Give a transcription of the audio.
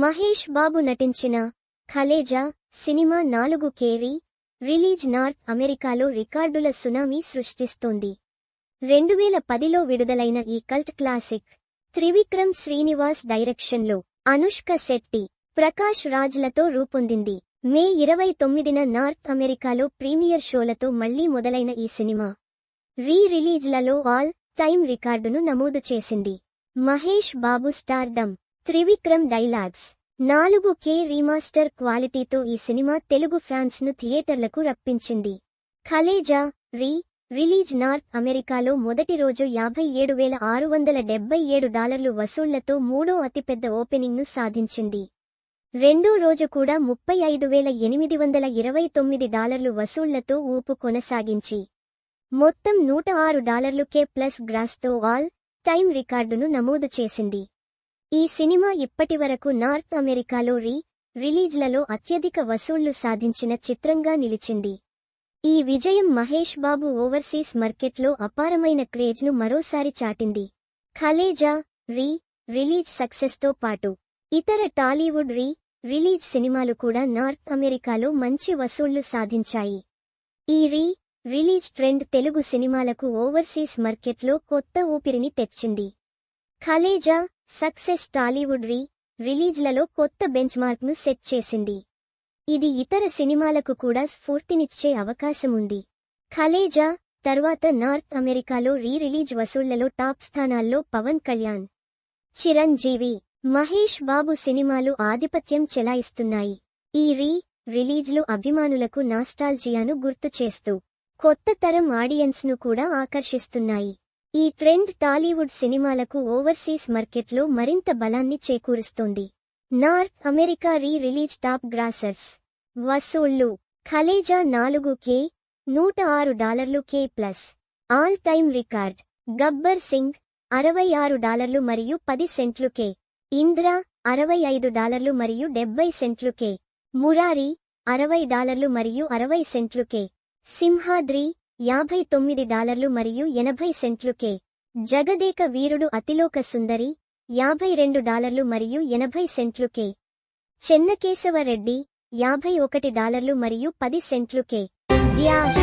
మహేష్ బాబు నటించిన ఖలేజా సినిమా నాలుగు Carey release north అమెరికాలో రికార్డుల సునామీ సృష్టిస్తోంది. రెండు వేల పదిలో విడుదలైన ఈ కల్ట్ క్లాసిక్ త్రివిక్రమ్ శ్రీనివాస్ డైరెక్షన్లో అనుష్క శెట్టి ప్రకాష్ రాజ్లతో రూపొందింది. మే ఇరవై తొమ్మిదిన నార్త్ అమెరికాలో ప్రీమియర్ షోలతో మళ్ళీ మొదలైన ఈ సినిమా రీ రిలీజ్లలో ఆల్ టైమ్ రికార్డును నమోదు చేసింది. Mahesh Babu stardom Trivikram dialogues. నాలుగు కే రీమాస్టర్ క్వాలిటీతో ఈ సినిమా తెలుగు ఫ్యాన్స్ను థియేటర్లకు రప్పించింది. ఖలేజా రీ రిలీజ్ నార్త్ అమెరికాలో మొదటి రోజు యాభై ఏడు వేల ఆరు వందల డెబ్బై ఏడు డాలర్లు వసూళ్ళతో మూడో అతిపెద్ద ఓపెనింగ్ను సాధించింది. రెండో రోజు కూడా ముప్పై ఐదు వేల ఎనిమిది వందల ఇరవై తొమ్మిది డాలర్లు వసూళ్ళతో ఊపు కొనసాగించి. మొత్తం నూట ఆరు డాలర్లు కే ప్లస్ గ్రాస్తో ఆల్ టైం రికార్డును నమోదు చేసింది. ఈ సినిమా ఇప్పటివరకు నార్త్ అమెరికాలో రీ రిలీజ్లలో అత్యధిక వసూళ్ళు సాధించిన చిత్రంగా నిలిచింది. ఈ విజయం మహేష్ బాబు ఓవర్సీస్ మార్కెట్లో అపారమైన క్రేజ్ను మరోసారి చాటింది. ఖలేజా రీ రిలీజ్ సక్సెస్తో పాటు ఇతర టాలీవుడ్ రీ రిలీజ్ సినిమాలు కూడా నార్త్ అమెరికాలో మంచి వసూళ్ళు సాధించాయి. ఈ రీ రిలీజ్ ట్రెండ్ తెలుగు సినిమాలకు ఓవర్సీస్ మార్కెట్లో కొత్త ఊపిరిని తెచ్చింది. ఖలేజా సక్సెస్ టాలీవుడ్ రీ రిలీజ్లలో కొత్త బెంచ్మార్క్ను సెట్ చేసింది. ఇది ఇతర సినిమాలకు కూడా స్ఫూర్తినిచ్చే అవకాశముంది. ఖలేజా తర్వాత నార్త్ అమెరికాలో రీ రిలీజ్ వసూళ్ళలో టాప్ స్థానాల్లో పవన్ కళ్యాణ్ చిరంజీవి మహేష్ బాబు సినిమాలు ఆధిపత్యం చెలాయిస్తున్నాయి. ఈ రీ రిలీజ్లు అభిమానులకు నాస్టాల్జియాను గుర్తు చేస్తూ కొత్త తరం ఆడియన్స్ను కూడా ఆకర్షిస్తున్నాయి. ఈ ట్రెండ్ టాలీవుడ్ సినిమాలకు ఓవర్సీస్ మార్కెట్లో మరింత బలాన్ని చేకూరుస్తోంది. North America re release top grossers. వసూళ్ళు. Khaleja నాలుగు కే నూట ఆరు డాలర్లు K plus. All time record. Gabbar Singh అరవై ఆరు డాలర్లు మరియు పది సెంట్లు కే. ఇంద్ర అరవై ఐదు డాలర్లు మరియు డెబ్బై సెంట్లు కే. మురారి అరవై డాలర్లు మరియు అరవై సెంట్లు కే. సింహాద్రి యాభై తొమ్మిది డాలర్లు మరియు ఎనభై సెంట్లు కే. జగదేక వీరుడు అతిలోక సుందరి యాభై రెండు డాలర్లు మరియు ఎనభై సెంట్లు కే. చెన్నకేశవరెడ్డి యాభై ఒకటి డాలర్లు మరియు పది సెంట్లు కే. వ్యాష్.